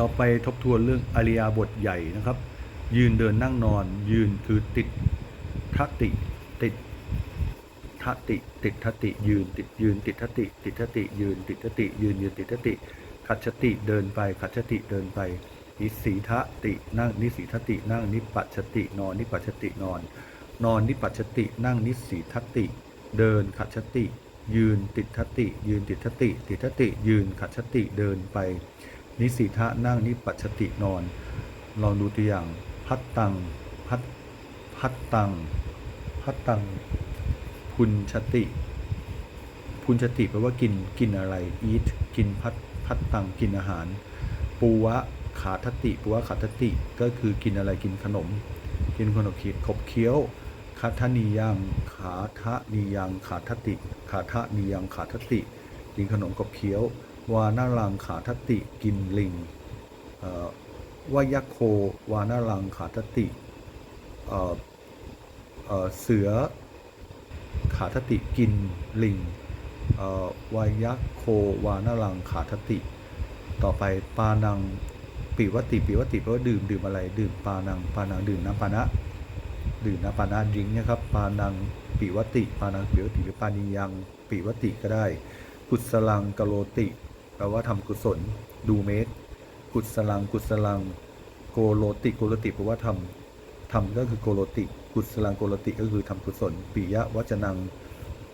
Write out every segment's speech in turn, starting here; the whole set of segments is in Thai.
ต่อไปทบทวนเรื่องอริยาบทใหญ่นะครับ ยืนเดินนั่งนอน ยืนคือติดทัติติดทัติ ติดทัติ ยืนติดยืน ติดทัติ ติดทัติ ยืน ติดทัติ ยืนยืนติดทัติขัดชติเดินไปขัดชติเดินไปนิสีทตินั่งนิสีทตินั่งนิปัจฉตินอนนิปัจฉตินอน นอนนิปัจฉตินั่งนิสีทติ เดินขัดชติ ยืนติดทติ ยืนติดทติ ติดทติ ยืนขัดชติเดินไป นิสีทะนั่งนิปัจตินอน ลองดูตัวอย่าง พัดตังพัดพัดตังพัดตังพุนชติ พุนชติแปลว่ากินกินอะไร eat กินพัดพัดตังกินอาหาร ปูวะขาทติปูวะขาทติก็คือกินอะไรกินขนม กินขนมขีดขบเคี้ยวคาทนียังขาทะนียังขาทติ ขาทะนียังขาทติ กินขนมขบเคี้ยว วานารังขาทติกินลิงวายโควานารังขาทติเเเสือขาทติกินลิงวายโควานารังขาทติ ต่อไปปานังปิวติปิวติแปลว่าดื่มดื่มอะไรดื่มปานังปานังดื่มน้ำปานะดื่มน้ำปานะดิ้งนะครับปานังปิวติปานังปิวติหรือปานิยังปิวติก็ได้ กุศลังกะโลติ แปลว่าทำกุศล ดูเมตกุศลัง กุศลัง โกโลติโกโลติแปลว่าทำทำก็คือโกโลติกุศลังโกโลติก็คือทำกุศลปิยะวัจนัง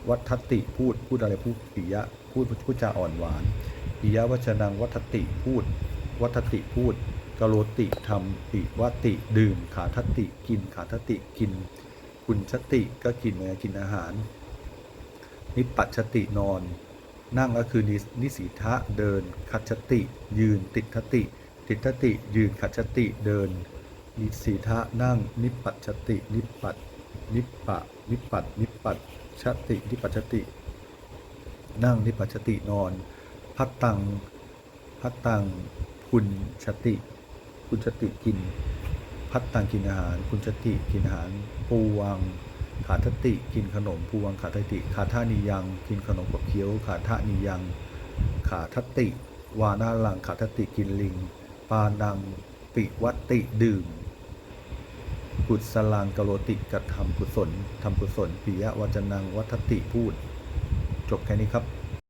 วัฏติพูดพูดอะไรพูดปิยะพูดพูดจาอ่อนหวานปิยะวัจนังวัฏติพูด วัฏติพูดกโลติทำปิวัติดื่ม ขาทติกิน ขาทติกิน คุณชติก็กินไงกินอาหารนิปปัชตินอน นั่งก็คือนินิสีทะเดินขัดชติ ยืนติดทติ ติดทติ ยืนขัดชติเดิน นิสีทะนั่งนิปปัชติ นิปัตนิปปะนิปัตนิปปัตชตินิปปัชติ นั่งนิปปัชตินอน พัดตังพัดตังคุณชติ คุณชติกิน พัดตังกินอาหาร คุณชติกินอาหารปูวัง ขาทติกินขนมภูวังขาทติขาท่านิยัง กินขนมกับเคี้ยวขาท่านิยัง ขาทติวานาลังขาทติกินลิง ปานังปิวัตติดื่ม กุศลังกโลติกระทำกุศลทำกุศลปิยะวัจนังวัฏติพูด จบแค่นี้ครับ